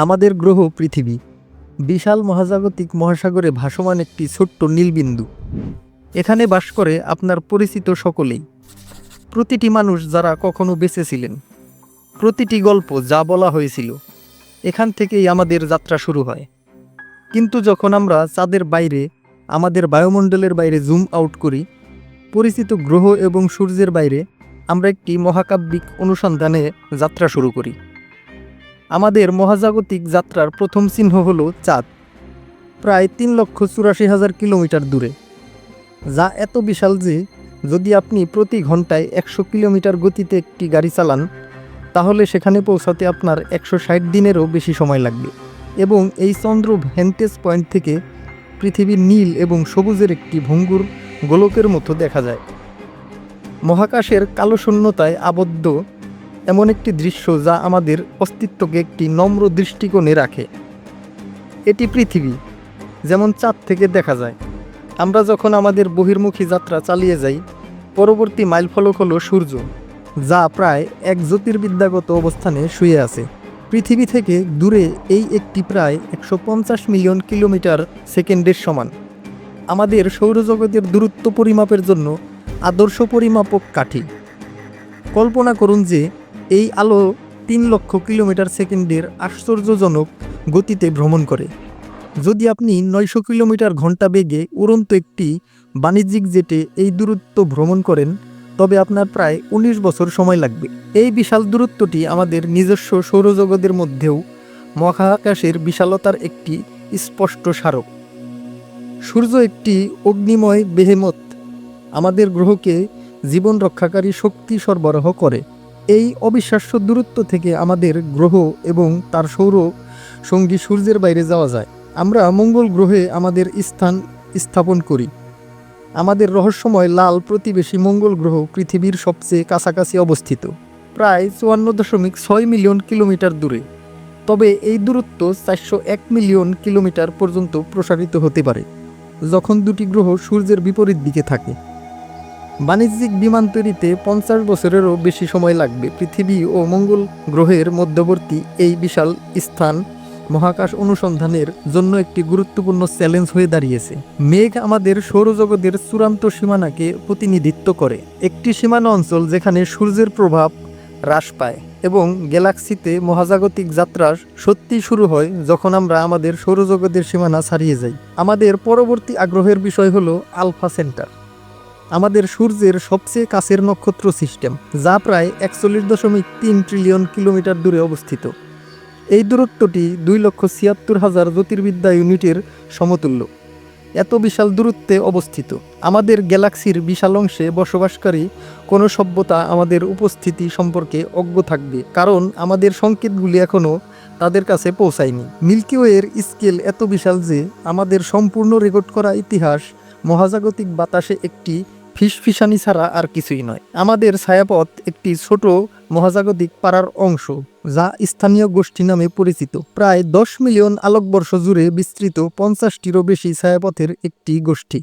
আমাদের গ্রহ পৃথিবী। বিশাল মহাজাগতিক মহাসাগরে ভাসমান একটি ছোট্ট নীলবিন্দু। এখানে বাস করে আপনার পরিচিত সকলেই। প্রতিটি মানুষ যারা কখনো বেঁচেছিলেন। প্রতিটি গল্প যা বলা হয়েছিল। এখান থেকেই আমাদের যাত্রা শুরু হয়। কিন্তু যখন আমরা চাঁদের বাইরে, আমাদের বায়ুমণ্ডলের বাইরে জুম আউট করি, পরিচিত গ্রহ এবং সূর্যের বাইরে আমরা একটি মহাকাব্যিক অনুসন্ধানে যাত্রা শুরু করি। আমাদের মহাজাগতিক যাত্রার প্রথম চিহ্ন হল চাঁদ, প্রায় তিন লক্ষ চুরাশি হাজার কিলোমিটার দূরে, যা এত বিশাল যে যদি আপনি প্রতি ঘন্টায় একশো কিলোমিটার গতিতে একটি গাড়ি চালান, তাহলে সেখানে পৌঁছাতে আপনার একশো ষাট দিনেরও বেশি সময় লাগবে। এবং এই চন্দ্র ভ্যান্টেজ পয়েন্ট থেকে পৃথিবীর নীল এবং সবুজের একটি ভঙ্গুর গোলকের মতো দেখা যায়। মহাকাশের কালো শূন্যতায় আবদ্ধ এমন একটি দৃশ্য যা আমাদের অস্তিত্বকে একটি নম্র দৃষ্টিকোণে রাখে। এটি পৃথিবী, যেমন চাঁদ থেকে দেখা যায়। আমরা যখন আমাদের বহির্মুখী যাত্রা চালিয়ে যাই, পরবর্তী মাইলফলক হলো সূর্য, যা প্রায় এক জ্যোতির্বিদ্যাগত অবস্থানে শুয়ে আছে। পৃথিবী থেকে দূরে এই একটি প্রায় একশো পঞ্চাশ মিলিয়ন কিলোমিটার সেকেন্ডের সমান। আমাদের সৌরজগতের দূরত্ব পরিমাপের জন্য আদর্শ পরিমাপক কাঠি। কল্পনা করুন যে এই আলো তিন লক্ষ কিলোমিটার সেকেন্ডের আশ্চর্যজনক গতিতে ভ্রমণ করে। যদি আপনি নয়শো কিলোমিটার ঘণ্টা বেগে উড়ন্ত একটি বাণিজ্যিক জেটে এই দূরত্ব ভ্রমণ করেন, তবে আপনার প্রায় ১৯ বছর সময় লাগবে। এই বিশাল দূরত্বটি আমাদের নিজস্ব সৌরজগতের মধ্যেও মহাকাশের বিশালতার একটি স্পষ্ট স্মারক। সূর্য একটি অগ্নিময় বেহেমত আমাদের গ্রহকে জীবন রক্ষাকারী শক্তি সরবরাহ করে। এই অবিশ্বাস্য দূরত্ব থেকে আমাদের গ্রহ এবং তার সৌর সঙ্গী সূর্যের বাইরে যাওয়া যায়। আমরা মঙ্গল গ্রহে আমাদের স্থান স্থাপন করি। আমাদের রহস্যময় লাল প্রতিবেশী মঙ্গল গ্রহ পৃথিবীর সবচেয়ে কাছাকাছি অবস্থিত। প্রায় চুয়ান্ন দশমিক ছয় মিলিয়ন কিলোমিটার দূরে। তবে এই দূরত্ব চারশো এক মিলিয়ন কিলোমিটার পর্যন্ত প্রসারিত হতে পারে, যখন দুটি গ্রহ সূর্যের বিপরীত দিকে থাকে। বাণিজ্যিক বিমান তৈরিতে পঞ্চাশ বছরেরও বেশি সময় লাগবে। পৃথিবী ও মঙ্গল গ্রহের মধ্যবর্তী এই বিশাল স্থান মহাকাশ অনুসন্ধানের জন্য একটি গুরুত্বপূর্ণ চ্যালেঞ্জ হয়ে দাঁড়িয়েছে। মেঘ আমাদের সৌরজগতের চূড়ান্ত সীমানাকে প্রতিনিধিত্ব করে। একটি সীমানা অঞ্চল যেখানে সূর্যের প্রভাব হ্রাস পায় এবং গ্যালাক্সিতে মহাজাগতিক যাত্রা সত্যি শুরু হয় যখন আমরা আমাদের সৌরজগতের সীমানা ছাড়িয়ে যাই। আমাদের পরবর্তী আগ্রহের বিষয় হলো আলফা সেন্টার। আমাদের সূর্যের সবচেয়ে কাছের নক্ষত্র সিস্টেম, যা প্রায় একচল্লিশ দশমিক তিন ট্রিলিয়ন কিলোমিটার দূরে অবস্থিত। এই দূরত্বটি দুই লক্ষ ছিয়াত্তর হাজার জ্যোতির্বিদ্যা ইউনিটের সমতুল্য। এত বিশাল দূরত্বে অবস্থিত। আমাদের গ্যালাক্সির বিশাল অংশে বসবাসকারী কোনো সভ্যতা আমাদের উপস্থিতি সম্পর্কে অজ্ঞ থাকবে, কারণ আমাদের সংকেতগুলি এখনও তাদের কাছে পৌঁছায়নি। মিল্কি ওয়ের স্কেল এত বিশাল যে আমাদের সম্পূর্ণ রেকর্ড করা ইতিহাস মহাজাগতিক বাতাসে একটি ফিসফিসানি ছাড়া আর কিছুই নয়। আমাদের ছায়াপথ একটি ছোট মহাজাগতিক পাড়ার অংশ, যা স্থানীয় গোষ্ঠী নামে পরিচিত। প্রায় দশ মিলিয়ন আলোকবর্ষ জুড়ে বিস্তৃত পঞ্চাশটিরও বেশি ছায়াপথের একটি গোষ্ঠী।